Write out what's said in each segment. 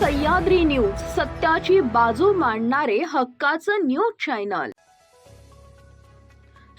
Sahyadri news सत्याची बाजू मांडणारे हक्काचं न्यूज चॅनल.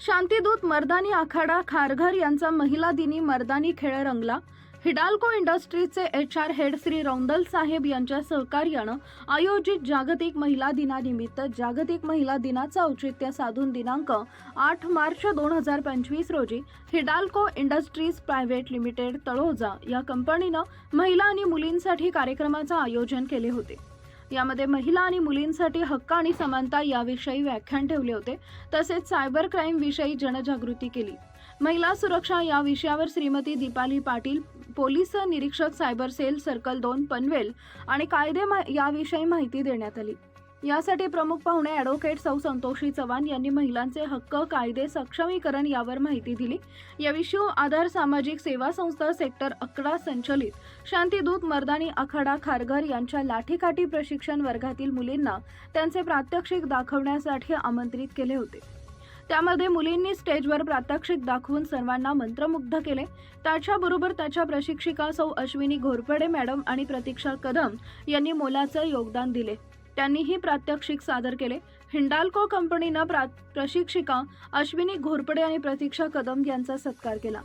शांतीदूत मर्दानी आखाडा खारघर यांचा महिला दिनी मर्दानी खेळ रंगला. Hindalco इंडस्ट्रीजचे H R head Shri Raundal साहेब यांच्या सहकार्यानं आयोजित जागतिक महिला दिनानिमित्त जागतिक महिला दिनाचं औचित्य साधून दिनांक आठ मार्च दोन हजार पंचवीस रोजी Hindalco industries private limited Taloja या कंपनीनं महिला आणि मुलींसाठी कार्यक्रमाचं आयोजन केले होते. यामध्ये महिला आणि मुलींसाठी हक्क आणि समानता याविषयी व्याख्यान ठेवले होते. तसेच सायबर क्राईम विषयी जनजागृती केली. महिला सुरक्षा या विषयावर श्रीमती दीपाली पाटील पोलीस निरीक्षक सायबर सेल सर्कल दोन पनवेल आणि कायदे मा- याविषयी माहिती देण्यात आली. यासाठी प्रमुख पाहुणे ॲडव्होकेट सौ संतोषी चव्हाण यांनी महिलांचे हक्क कायदे सक्षमीकरण यावर माहिती दिली. याविषयी आधार सामाजिक सेवा संस्था सेक्टर अकरा संचलित. शांतीदूत मर्दानी आखाडा खारघर यांच्या लाठीकाठी प्रशिक्षण वर्गातील मुलींना त्यांचे प्रात्यक्षिक दाखवण्यासाठी आमंत्रित केले होते. त्यामध्ये मुलींनी स्टेजवर प्रात्यक्षिक दाखवून सर्वांना मंत्रमुग्ध केले. त्याच्याबरोबर त्याच्या प्रशिक्षिका सौ अश्विनी घोरपडे मॅडम आणि प्रतीक्षा कदम यांनी मोलाचं योगदान दिले. त्यांनीही प्रात्यक्षिक सादर केले. हिंडाल्को कंपनीनं प्रा प्रशिक्षिका अश्विनी घोरपडे आणि प्रतीक्षा कदम यांचा सत्कार केला.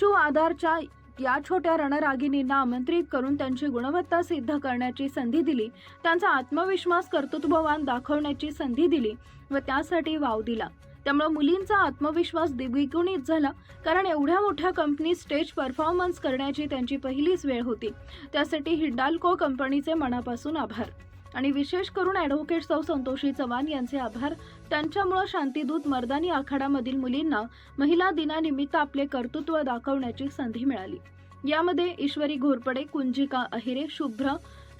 शू आधारच्या या छोट्या रणरागिणींना आमंत्रित करून त्यांची गुणवत्ता सिद्ध करण्याची संधी दिली. त्यांचा आत्मविश्वास कर्तृत्ववान दाखवण्याची संधी दिली व त्यासाठी वाव दिला. त्यामुळे मुलींचा आत्मविश्वास द्विगुणित झाला कारण एवढ्या मोठ्या कंपनी स्टेज परफॉर्मन्स करण्याची त्यांची पहिलीच वेळ होती. त्यासाठी हिंडाल्को कंपनीचे मनापासून आभार. आणि विशेष करून ॲडव्होकेट सौ संतोषी चव्हाण यांचे आभार. त्यांच्यामुळं शांतीदूत मर्दानी आखाडामधील मुलींना महिला दिनानिमित्त आपले कर्तृत्व दाखवण्याची संधी मिळाली. यामध्ये ईश्वरी घोरपडे कुंजिका अहिरे शुभ्र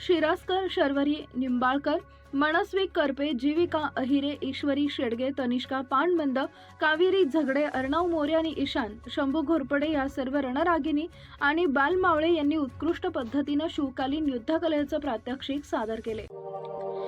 शिरासकर शर्वरी निंबाळकर मनस्वी करपे जीविका अहिरे ईश्वरी शेडगे तनिष्का पाणबंद कावेरी झगडे अर्णव मोरे आणि ईशान शंभू घोरपडे या सर्व रणरागिनी आणि बालमावळे यांनी उत्कृष्ट पद्धतीनं शिवकालीन युद्धकलेचं प्रात्यक्षिक सादर केले.